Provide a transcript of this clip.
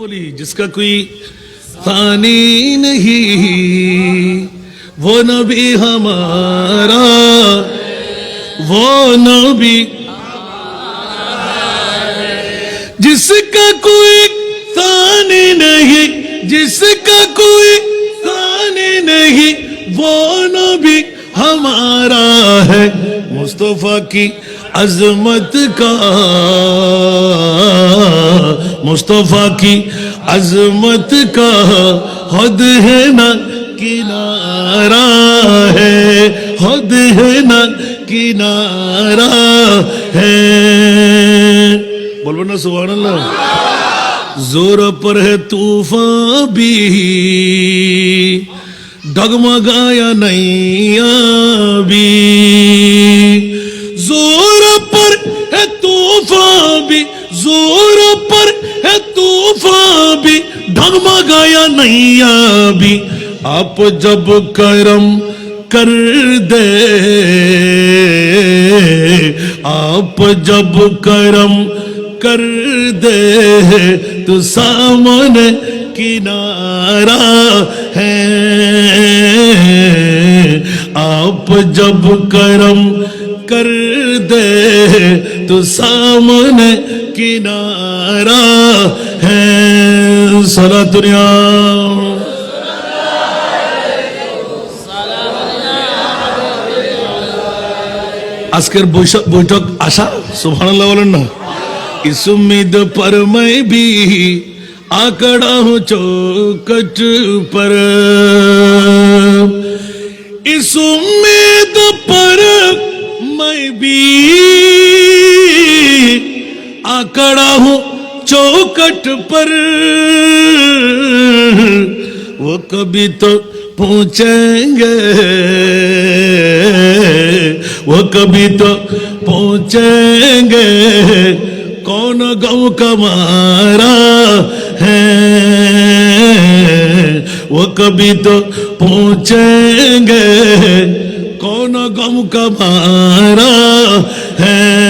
بولی، جس کا کوئی ثانی نہیں، وہ نبی ہمارا، وہ نبی جس کا کوئی ثانی نہیں، جس کا کوئی ثانی نہیں، وہ نبی ہمارا ہے، مصطفیٰ کی عظمت کا۔ مصطفیٰ کی عظمت کا حد ہے نہ کنارہ ہے، حد ہے نہ کنارہ ہے۔ بولو نا، سبحان اللہ۔ زور پر ہے طوفان بھی۔ ڈگمگایا نہیں بھی۔ زور پر ہے طوفان بھی۔ زور پر ہے طوفان بھی، ڈھگمگایا نہیں ابھی آپ جب کرم کر دے، آپ جب کرم کر دے، تو سامنے کنارا ہے۔ آپ جب کرم کر دے تو سامنے کنارا ہے۔ سلا دنیا আজকের বৈঠক বৈঠক আসা সুবহানাল্লাহ বলেন না اس امید پر میں بھی آکڑا ہوں چوکٹ پر۔ اس امید پر میں بھی کڑا ہوں چوکٹ پر۔ وہ کبھی تو پہنچیں گے۔ وہ کبھی تو پہنچیں گے کون گاؤں کا مارا ہے۔ وہ کبھی تو پہنچیں گے کون گاؤں کا مارا ہے۔